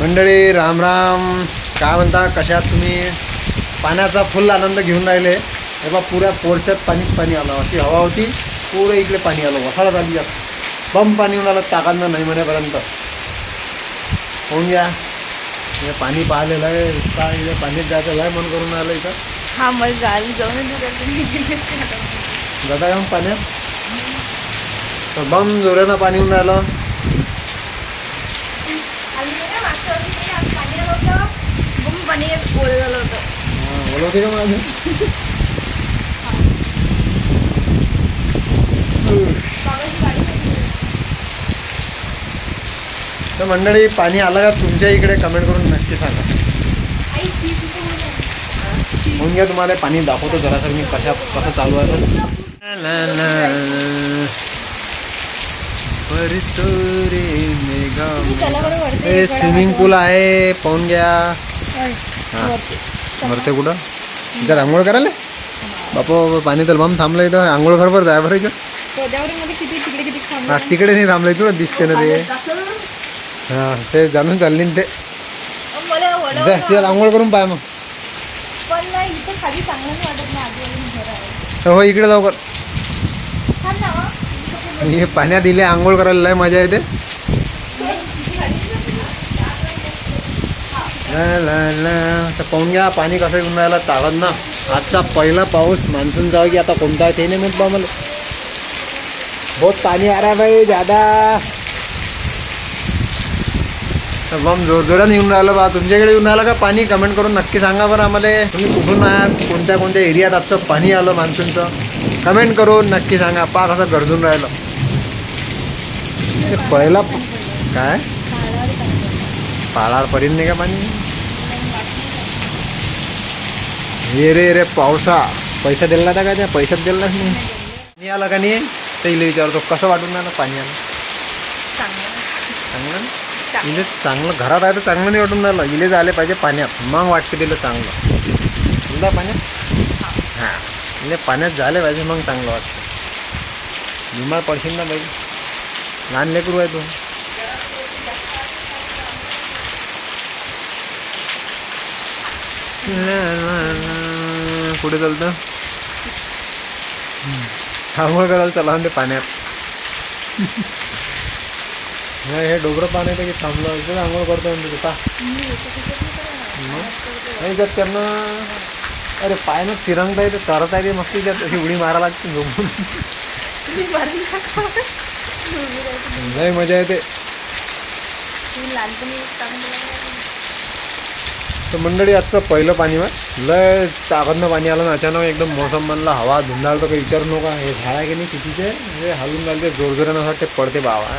मंडळी राम राम. काय म्हणता कशात तुम्ही? पाण्याचा फुल आनंद घेऊन राहिले. हे बा पुऱ्या पोरच्यात पाणीच पाणी आलं. अशी हवा होती. पुरं इकडे पाणी आलं. वसाळा झाली जास्त. बम पाणी होऊन आलं ताकांना नाही म्हणेपर्यंत होऊन घ्या हे पाणी पाहिलेलं आहे. काय इथे पाणीत जायचं लय मन करून आलं इथं. हा मला जायला जाऊन जाता का मग पाण्यात? तर बम जोरानं पाणी होऊन राहिलं पाणी ओढ झालं होतं हा, बोलवते का माझं तर मंडळी पाणी आलं का तुमच्या इकडे? कमेंट करून नक्की सांगा. होऊन घ्या तुम्हाला पाणी दाखवतो जरासं. मी कशा कसं चालू आहे. हे स्विमिंग पूल आहे. पाहून घ्या. हा. वरते कुठं? तिच्यात आंघोळ करायला? बापा पाणी तर बम थांबलं इथं. आंघोळ बरोबर जाय बरं इथं. खांब हा तिकडे नाही थांबलं इथं दिसते ना ते. हा ते जाणून चालली ना ते. जा तिच्यात आंघोळ करून पाय मग. घर हो इकडे लवकर. हो? हे पाण्यात दिले आंघोळ करायला लय मजा येते ला ला ला तर पाहून घ्या पाणी कसं येऊन राहिलं ताकद ना. आजचा पहिला पाऊस मान्सून जाऊ की आता कोणता आहे ते नाही माहीत बा मला. बहुत पाणी आ रहा भाई ज्यादा. तर बम जोरजोरात येऊन राहिलं बा. तुमच्याकडे येऊन राहिलं का पाणी? कमेंट करून नक्की सांगा बरं आम्हाला. तुम्ही कुठून आहात? कोणत्या कोणत्या एरियात आजचं पाणी आलं मान्सूनचं? कमेंट करून नक्की सांगा. पा कसं गरजून राहिलं. ते पहिला काय? पाळार पडीन नाही का पाणी? ये रे रे पावसा. पैसा दिला होता का त्या? पैशात दिलाच नाही. पाणी आलं का नाही? तर इले विचारतो कसं वाटून आलं पाणी आलं? चांगलं इले चांगलं घरात आहे तर चांगलं नाही वाटून राहिलं. इले आले पाहिजे पाण्यात. मग वाटते दिलं चांगलं. समजा पाण्यात? हां. इले पाण्यात झाले पाहिजे मग चांगलं वाटतं. बिमार पडशील ना पाहिजे लहान लेकरू आहे तू. कुठे चालतं? आंघोळ करायला चला ते पाण्यात. नाही हे डोबरं पाणी येतं की थांबलं तर आंघोळ करतो म्हणते तुका नाही जर त्यांना अरे पाय ना तिरंगता येते करत आहे ते मस्ती त्यात अशी उडी मारा लागते झोपून नाही मजा येते. लहानपणी तर मंडळी आजचं पहिलं पाणी वा लय ताकदनं पाणी आलं ना अचानक एकदम मोसम बनला हवा धुंदाळ तर काही विचारू नका. हे झाड आहे की नाही कितीचे? हे हलून घालते जोरजोरानं असं वाटते पडते बाबा.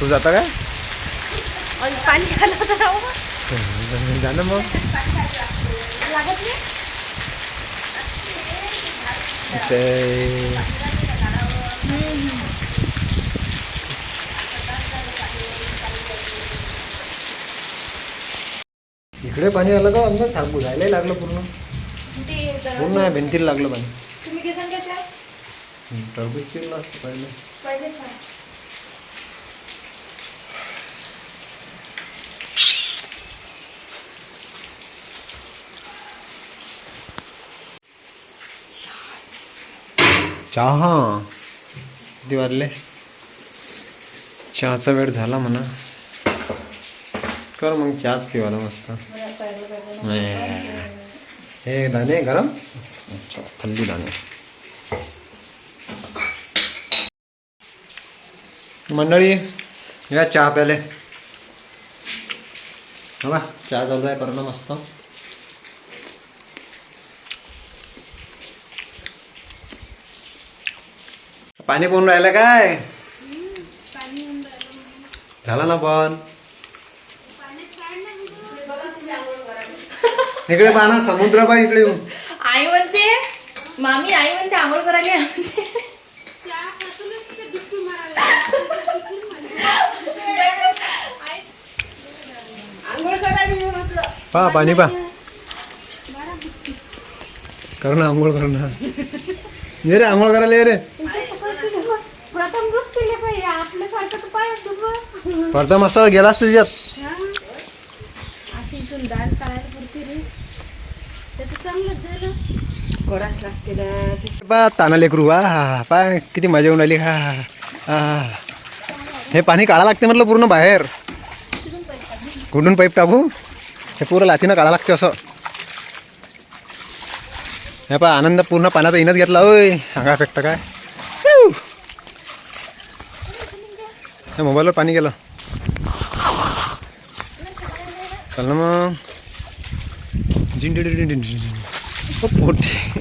तू जाता काय जा ना मग. ते इकडे पाणी आलं का अंदर? सांग बुजायलाही लागलं पूर्ण. पूर्ण आहे भिंतीला लागलं पाणी. टरबूज चिरलं असतं पहिले. चहा. किती वाजले? चहाचा वेळ झाला म्हणा. कर मग चहाच पिवाला मस्त. हे दाणे गरम अच्छा थंडी दाणे मंडळी या चहा प्याले बघा चहा चालू आहे करणं मस्त पाणी पिऊन राहिलं काय झालं ना पण इकडे पहा ना समुद्र पहा इकडे येऊन. आई म्हणते मामी आई म्हणते आंघोळ करायला पहा पाणी पहा. कर ना आंघोळ कर ना ये रे आंघोळ करायला ये रे. प्रथम. पडतं मस्त गेलास तुझ्यात हा. अशी इथून डाळ काढायला पुरते रे ते तर चांगलंच झालं गोडाच लागते ना. ताना लेकरू हा हा पाय किती मजा येऊन आली हा हा हे. पाणी काळा लागते म्हटलं पूर्ण बाहेर. कुठून पाईप टाकू हे पूर्ण लाथीनं काळा लागते असं. हे पा आनंद पूर्ण पाण्याचा इनच घेतला होय अंगा फेकतं काय? हे. मोबाईलवर पाणी गेलं. चल ना मग. जिंडी पोटी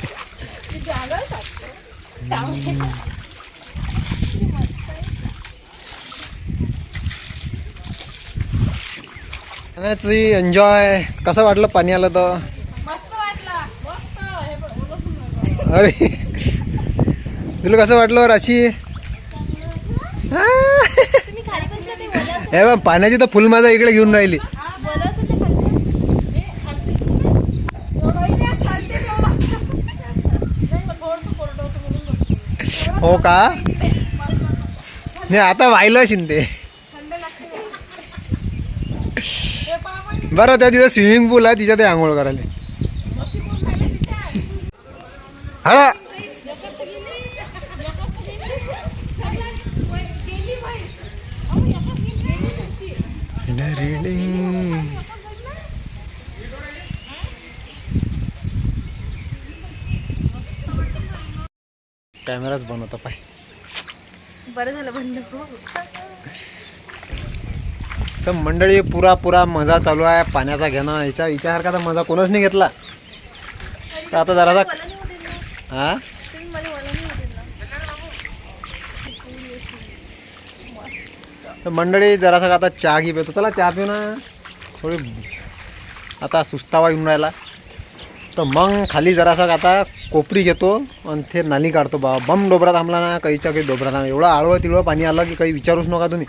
पोटी एन्जॉय कसं वाटलं पाणी आलं तर. अरे. तुला कसं वाटलं राशी हा. बघ पाण्याची तर फुल माझा इकडे घेऊन राहिली हा, वलं असं ते खालचं. हे, खालचं. एवढं इथे आहे, खालचं एवढं. नाही, मग थोडंसं कोरडं होतं म्हणून बघ. हो का? नाही आता व्हायलं शिंदे. बरं त्या तिथं स्विमिंग पूल आहे तिच्या ते आंघोळ करायला. हा गेली म्हैस. अहो, एकच गेली गेली ती. कॅमेराच बनवतो पाय बरं झालं बंद हो. तर मंडळी पुरा पुरा मजा चालू आहे पाण्याचा घेणं याचा विचार तर मजा कोणच नाही घेतला तर आता जरासा ना. हा. तर मंडळी जरासा आता चहा घे पितो चला चहा पिऊ ना थोडी आता सुस्तावा येऊन राहिला तर मग खाली जरासा आता कोपरी घेतो आणि ते नाली काढतो बा. बम डोबरा थांबला ना काहीच्या काही डोबरा थांबला. एवढं आळवं तिळवं पाणी आलं की काही विचारूच नका तुम्ही.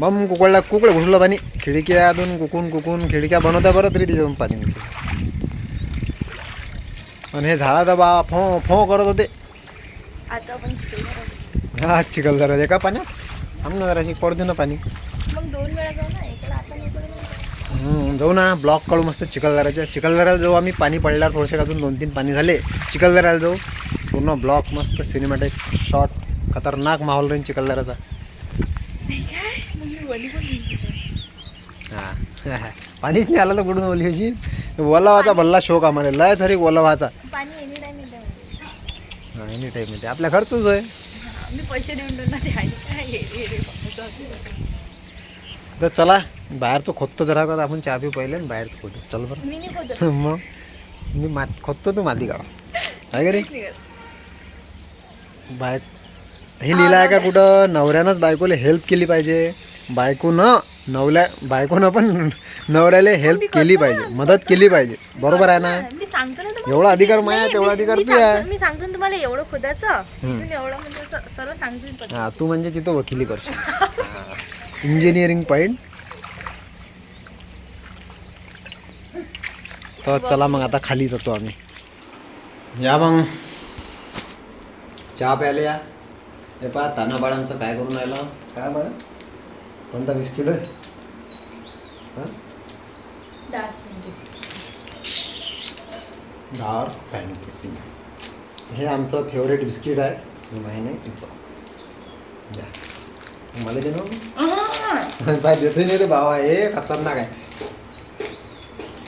बम कुकडला कुकडे घुसलं पाणी. खिडक्यातून कुकून कुकून खिडक्या बनवत्या बरं तरी तिच्यातून पाणी निघते. आणि हे झाडाचा बा फो फो करत होते. हा चिखलदरा. एका पाण्यात. थांब ना जराशी पडते ना पाणी. मग दोन वेळा जाऊ ना एकाला आता नाही पडत. हम्म, जाऊ ना ब्लॉक काढू मस्त चिखलदऱ्याच्या चिखलदऱ्याला जाऊ आम्ही पाणी पडल्यावर थोडेसे अजून दोन तीन पाणी झाले चिखलदऱ्याला जाऊ पूर्ण ब्लॉक मस्त सिनेमॅटिक शॉट खतरनाक माहोल राहील चिखलदऱ्याचा. हां पाणीच नाही आलं तर कुठून ओली अशी ओलावाचा भल्ला शोक आम्हाला लय सारी ओलावाचा एनी टाईम येते आपल्या खर्चच आहे मी पैसे देणार ते हे खोदतो जरा का आपण चहा पिऊ पहिले आणि बाहेरचं खोदतो चल बरं. मग? मी मात खोदतो तू माती काढा काय रे. बाय हे लिहिलं आहे का कुठं? नवऱ्यानंच बायकोला हेल्प केली पाहिजे. बायकोनं नवल्या बायकोनं पण नवऱ्याला हेल्प केली पाहिजे. मदत केली पाहिजे. बरोबर आहे ना? मी सांगतो ना तुम्हाला. एवढा अधिकार माया नाही, तेवढा अधिकार मी तू आहे. सांगतो- मी सांगतो ना तुम्हाला एवढं खोदायचं तिथून एवढं म्हणजे असं सर्व सांगतो मी. हा तू म्हणजे तिथं वकिली करशील. इंजिनिअरिंग पॉईंट तर चला मग आता खाली जातो आम्ही. या मग. चहा प्यायला या. हे पहा ताना बाळांचं काय करून राहिलं? काय बाळा? कोणता बिस्किट आहे? हा? डार्क फॅन्टसी हे आमचं फेवरेट बिस्किट आहे. हे माहिती नाही तिचं मला दे ना काय देते नाही रे बाबा हे खतरनाक आहे.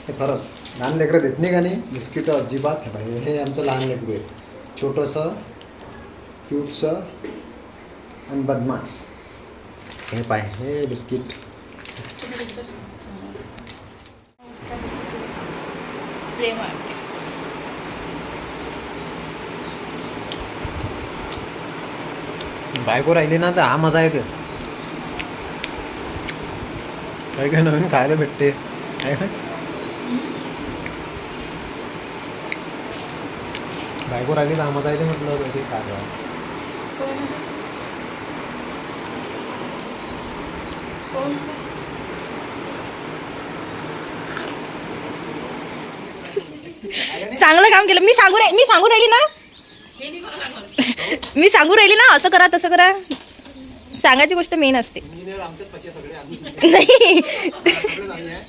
हे खरंच. लहान लेकरं देत नाही का नाही? बिस्किटं अजिबात. हे हे आमचं लहान लेकरू आहे छोटंसं क्यूटसं आणि बदमास हे पाय हे बिस्किट. बायको राहिली ना तर हा मजा येते काही काही नवीन खायला भेटते? आहे ना बायको राहिली तर मजा येते म्हटलं कोण कोण चांगलं काम केलं. मी सांगू राही मी सांगू राहिली ना? मी सांगू राहिली ना? असं करा तसं करा. सांगायची गोष्ट मेन असते. नाही सगळेच आम्ही आहे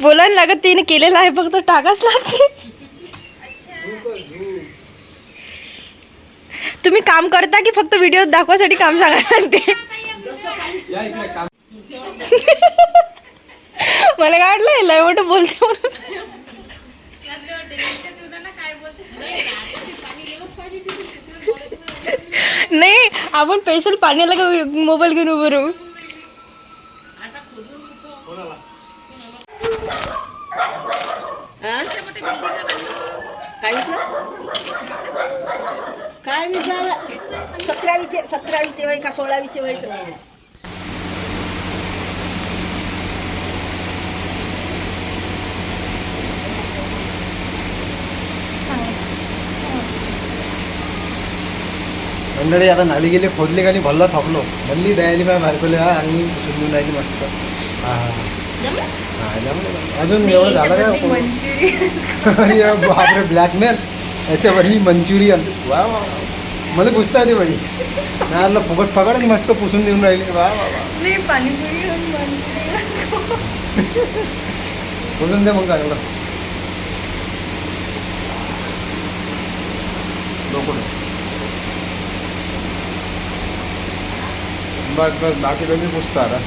बोलायला लागत तिने केलेलं आहे फक्त टाकाच लागते. तुम्ही काम करता की फक्त व्हिडिओ दाखवासाठी काम सांगायला लागते मला काय वाटलं लय मोठं बोलते नाही आपण स्पेशल पाण्याला मोबाईल घेऊन उभं राहू. काय विचार सतरावीचे सतरावीचे वय का सोळावीचे वय? मंडळी आता नाली गेली खोदली आणि भल्ला थकलो भल्ली द्यायली माझ्या बायकोले हा आणि सुंदून राहिली मस्त. हा. अजून एवढं झालं काय अरे बापरे ब्लॅकमेल याच्यावर ही मंचुरियन. वा वा. मला पुसता येते बाई. नाही फुकट फकटच मस्त पुसून देऊन राहिली. वा वा नाही पाणीपुरी बोलून दे मग चांगलं नको. बस बस बाकी तुम्ही पुसता आता.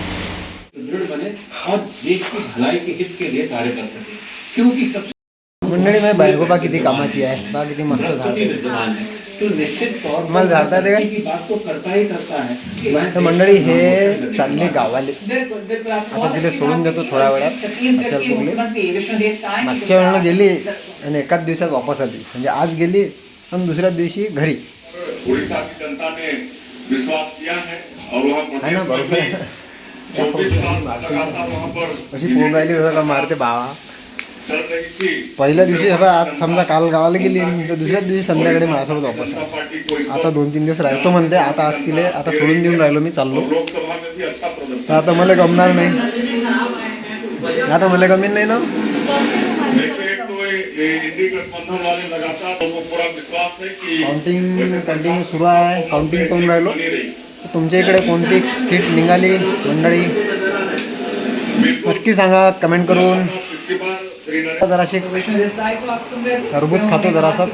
सुदृढ़ बने और देश की भलाई के हित के लिए कार्य कर सके। क्योंकि सबसे मंडळी माझी बायको बा किती कामाची आहे? बा किती मस्त बृहस्पति झाडते विद्यमान है। तो निश्चित तौर पर मला झाडता तो ही है मंडळी हे चालले गावाले आता तिला सोडून देतो थोड्या वेळात. अचलपूरले मागच्या वेळेला गेली आणि एकाच दिवसात वापस आली. म्हणजे आज गेली आणि दुसऱ्या दिवशी घरी. उड़ीसा की जनता ने विश्वास किया है और वह ना? प्रदेश में बरोबर अशी फोन राहिली होता का मारते बावा थी. पहिल्या दिवशी आज समजा काल गावाला गेली तर दुसऱ्या दिवशी संध्याकाळी माझ्यासोबत वापस आता दोन तीन दिवस राहतो म्हणते आता आज तिले आता सोडून देऊन राहिलो मी चाललो. तर आता मला गमणार नाही. आता मला गमीन नाही ना? काउंटिंग कंटिन्यू सुरू आहे काउंटिंग करून राहिलो. तुमच्या इकडे कोणती सीट निघाली? मंडळी नक्की सांगा कमेंट करून. जराशी टरबूज खातो जरासा.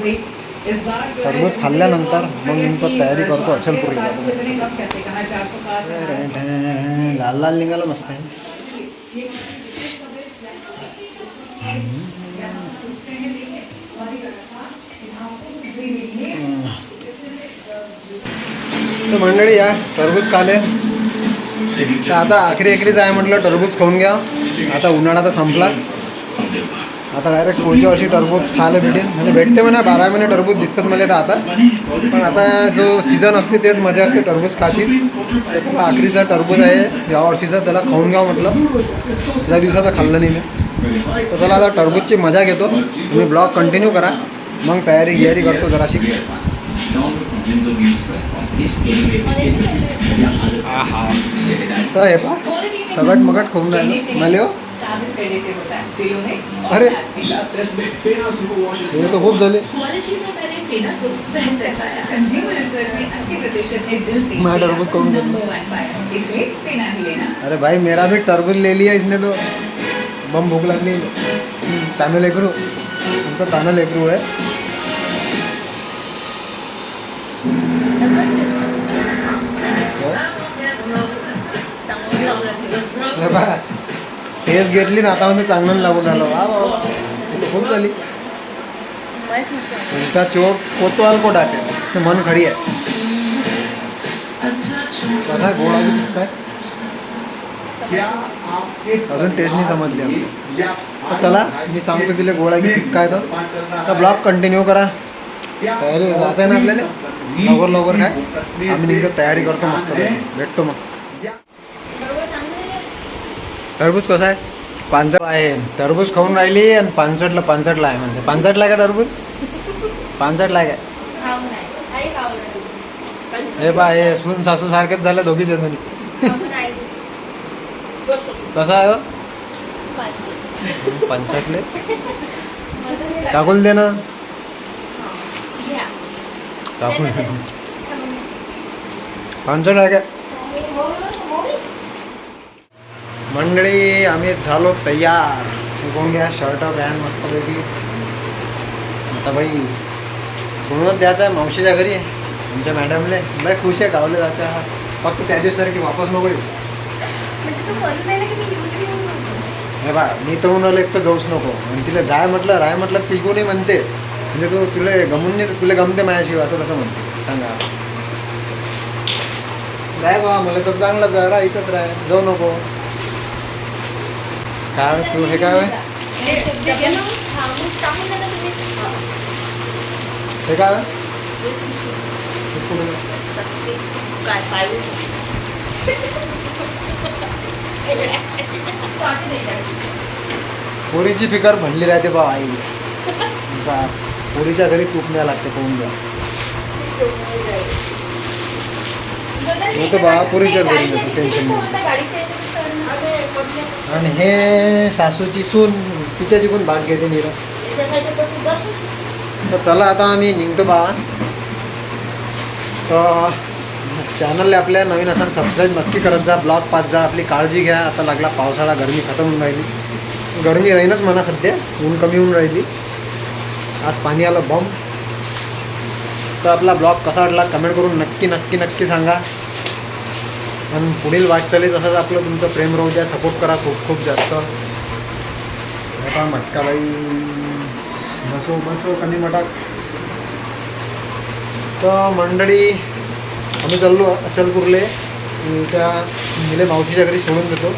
टरबूज खाल्ल्यानंतर मग मी तयारी करतो अचलपूरला. लाल लाल निघालं मस्त. आहे तर मंडळी या टरबूज खाले. तर आता आखरी एकरीच आहे म्हटलं टरबूज खाऊन घ्या. आता उन्हाळा तर संपलाच. आता डायरेक्ट पुढच्या वर्षी टरबूज खायला भेटेल. म्हणजे भेटते म्हणा बारा महिने टरबूज दिसतात मला तर आता. पण आता जो सीझन असते तेच मजा असते टरबूज खाची आखरीचा टरबूज आहे. या वर्षीचा त्याला खाऊन घ्या म्हटलं. त्या दिवसाचं खाल्लं नाही मी. तर चला आता टरबूजची मजा घेतो. तुम्ही ब्लॉग कंटिन्यू करा. मग तयारी गियारी करतो जराशी. तर हे पा सगळ्यात मगट खाऊन राहिलं? मला हो? अरे! हे तर खूप झाले. मैं टरबूज कौन अरे भाई मेरा भी टरबूज ले लिया इसने तो. बम भूख लागली. तानू लेकरू. तुमचं तानू लेकरू आहे. टेस्ट घेतली ना आता म्हणजे चांगलं लागून आलो वा खूप झाली. उलटा चोर कोतवाल को डाटे ते मन खडी आहे. कसा गोड अजून काय? अजून टेस्ट नाही समजली आमची. तर चला मी सांगतो तिला गोळा की काय तर. तर ब्लॉग कंटिन्यू करा. तयारी जायचं आहे ना आपल्याला? लवकर लवकर काय? आम्ही नेमकं तयारी करतो मस्त भेटतो मग. टरबूज कसं आहे? पानसट आहे. टरबूज खाऊन राहिली आणि पानसटला पानसटला आहे म्हणते. पानसटला आहे का टरबूज? पानसटला आहे काय हे बा हे सून सासू सारखेच झालं दोघीच जण. कसं आहे हो? पानसटले टाकून दे ना. टाकून पांचट आहे काय मंडळी आम्ही झालो तयार. कोण घ्या? शर्ट पॅन्ट मस्तपैकी आता बाई सोडूनच द्यायचं आहे मावशीच्या घरी आमच्या मॅडमले लय खुश आहे गावले जाते हा. फक्त त्या दिवसासारखी वापस नको येऊ. हे बा मी तर म्हणालो एक तर जाऊच नको. आणि तिला जाय म्हटलं राय म्हटलं ती कोणी म्हणते? म्हणजे तू तुला गमून नाही तुला गमते माझ्याशिवाय असं तसं म्हणते. सांगा. राय बा मला तर चांगलंच आहे राह इथंच राह जाऊ नको. काय तू हे काय? हे काय? हे पोरीची फिकर म्हणली राहते बा आई बा पोरीच्या घरी तूप न्याय लागते पाहून द्या बा पोरीच्याच घरी जाते टेन्शन नाही आणि हे सासूची सून तिच्याची पण भाग घेते निरा चला आता आम्ही निघतो बा. तर चॅनलला आपल्या नवीन असाल सबस्क्राईब नक्की करत जा ब्लॉग पाच जा आपली काळजी घ्या. आता लागला पावसाळा गरमी खतम होऊन राहिली. गरमी राहीनच म्हणा सध्या ऊन कमी होऊन राहिली. आज पाणी आलं बॉम्ब तर आपला ब्लॉग कसा वाटला कमेंट करून नक्की नक्की नक्की सांगा. आणि पुढील वाटचालीत असंच आपलं तुमचं प्रेम राहू द्या सपोर्ट करा खूप खूप जास्त. पहा मटकाबाई बसो बसो कमी मटाक. तर मंडळी आम्ही चाललो अचलपूरले. त्या मिले मावशीच्या घरी सोडून देतो.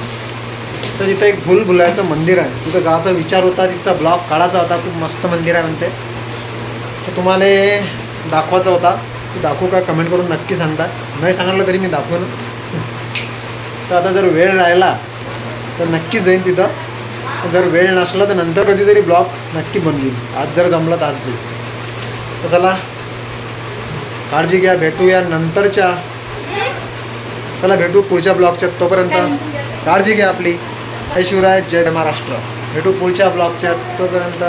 तर तिथं एक भूल भुलायचं मंदिर आहे. तिथं जायचा विचार होता तिथचा ब्लॉग काढायचा होता खूप मस्त मंदिर आहे म्हणते. तर तुम्हाला दाखवायचा होता. ते दाखवू का? कमेंट करून नक्की सांगता. नाही सांगितलं तरी मी दाखवूनच. तर आता जर वेळ राहिला तर नक्की जाईन तिथं. जर वेळ नसला तर नंतर कधीतरी ब्लॉग नक्की बनवीन. आज जर जमलं तर आज जाईल तर चला काळजी घ्या भेटूया नंतरच्या. चला भेटू पुढच्या ब्लॉगच्या तोपर्यंत. काळजी घ्या आपली. जय शिवराय जय महाराष्ट्र. भेटू पुढच्या ब्लॉगच्या तोपर्यंत.